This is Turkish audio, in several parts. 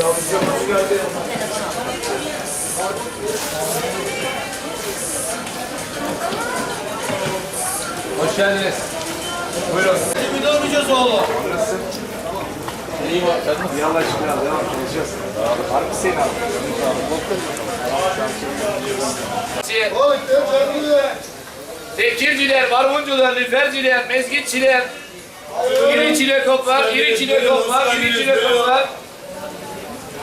Hoş geldiniz. Buyurun. Sizi müdahale oğlum. Nasılsın? İyi bak. İyi Allah aşkına. Devam edeceğiz. Harbi seni abi. Tekirciler, barbuncular, lüferciler, mezgitçiler, iri çilekoplar, iri çilekoplar, iri çilekoplar.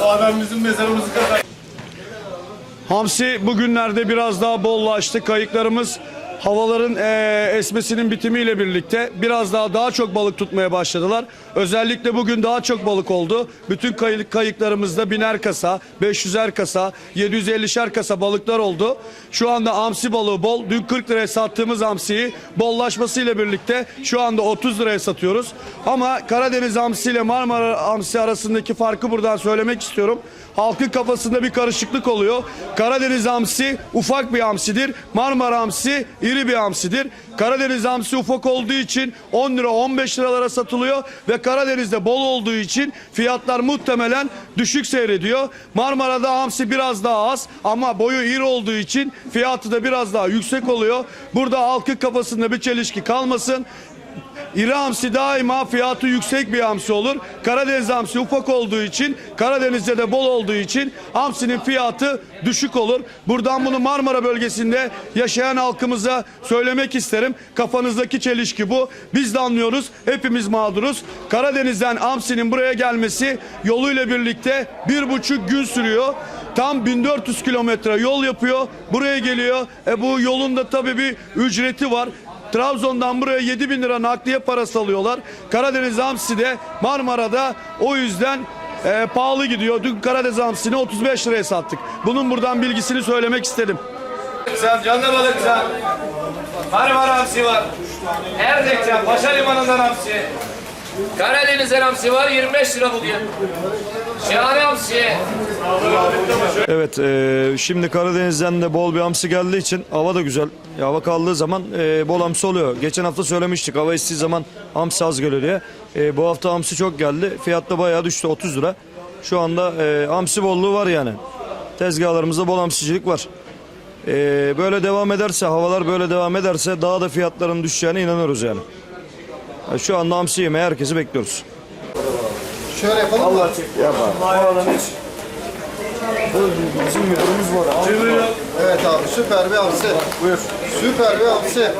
Bu adam bizim mezarımızı kazandı. Hamsi bugünlerde biraz daha bollaştı. Kayıklarımız havaların eee, esmesinin bitimiyle birlikte biraz daha daha çok balık tutmaya başladılar. Özellikle bugün daha çok balık oldu. Bütün kayık, kayıklarımızda biner kasa, 500'er kasa, 750'şer kasa balıklar oldu. Şu anda hamsi balığı bol. Dün 40 liraya sattığımız hamsiyi bollaşmasıyla birlikte şu anda 30 liraya satıyoruz. Ama Karadeniz hamsi ile Marmara hamsi arasındaki farkı buradan söylemek istiyorum. Halkın kafasında bir karışıklık oluyor. Karadeniz hamsi ufak bir hamsidir. Marmara hamsi iri bir hamsidir. Karadeniz hamsi ufak olduğu için 10 lira 15 liralara satılıyor ve Karadeniz'de bol olduğu için fiyatlar muhtemelen düşük seyrediyor. Marmara'da hamsi biraz daha az ama boyu iri olduğu için fiyatı da biraz daha yüksek oluyor. Burada halkın kafasında bir çelişki kalmasın. İri hamsi daima fiyatı yüksek bir hamsi olur. Karadeniz hamsi ufak olduğu için, Karadeniz'de de bol olduğu için hamsinin fiyatı düşük olur. Buradan bunu Marmara bölgesinde yaşayan halkımıza söylemek isterim. Kafanızdaki çelişki bu. Biz de anlıyoruz. Hepimiz mağduruz. Karadeniz'den hamsinin buraya gelmesi yoluyla birlikte bir buçuk gün sürüyor. Tam 1400 kilometre yol yapıyor. Buraya geliyor. E bu yolun da tabii bir ücreti var. Trabzon'dan buraya 7 bin lira nakliye parası alıyorlar. Karadeniz hamsi de Marmara'da o yüzden e, pahalı gidiyor. Dün Karadeniz hamsini 35 liraya sattık. Bunun buradan bilgisini söylemek istedim. Sen canlı balık sen. Marmara hamsi var. Erdek'ten Paşa Limanı'ndan hamsi. Karadeniz'den hamsi var 25 lira bugün. Şahane. Evet, e, şimdi Karadeniz'den de bol bir hamsi geldiği için hava da güzel. Ya hava kaldığı zaman e, bol hamsi oluyor. Geçen hafta söylemiştik hava estiği zaman hamsi az geliyor diye. E, bu hafta hamsi çok geldi. Fiyat da bayağı düştü 30 lira. Şu anda e, hamsi bolluğu var yani. Tezgahlarımızda bol hamsicilik var. E, böyle devam ederse, havalar böyle devam ederse daha da fiyatların düşeceğine inanıyoruz yani. Ya şu anda hamsi yemeye herkesi bekliyoruz. Şöyle yapalım mı? Bizim müdürümüz var. Evet abi süper bir hamsi. Buyur. Süper bir hamsi.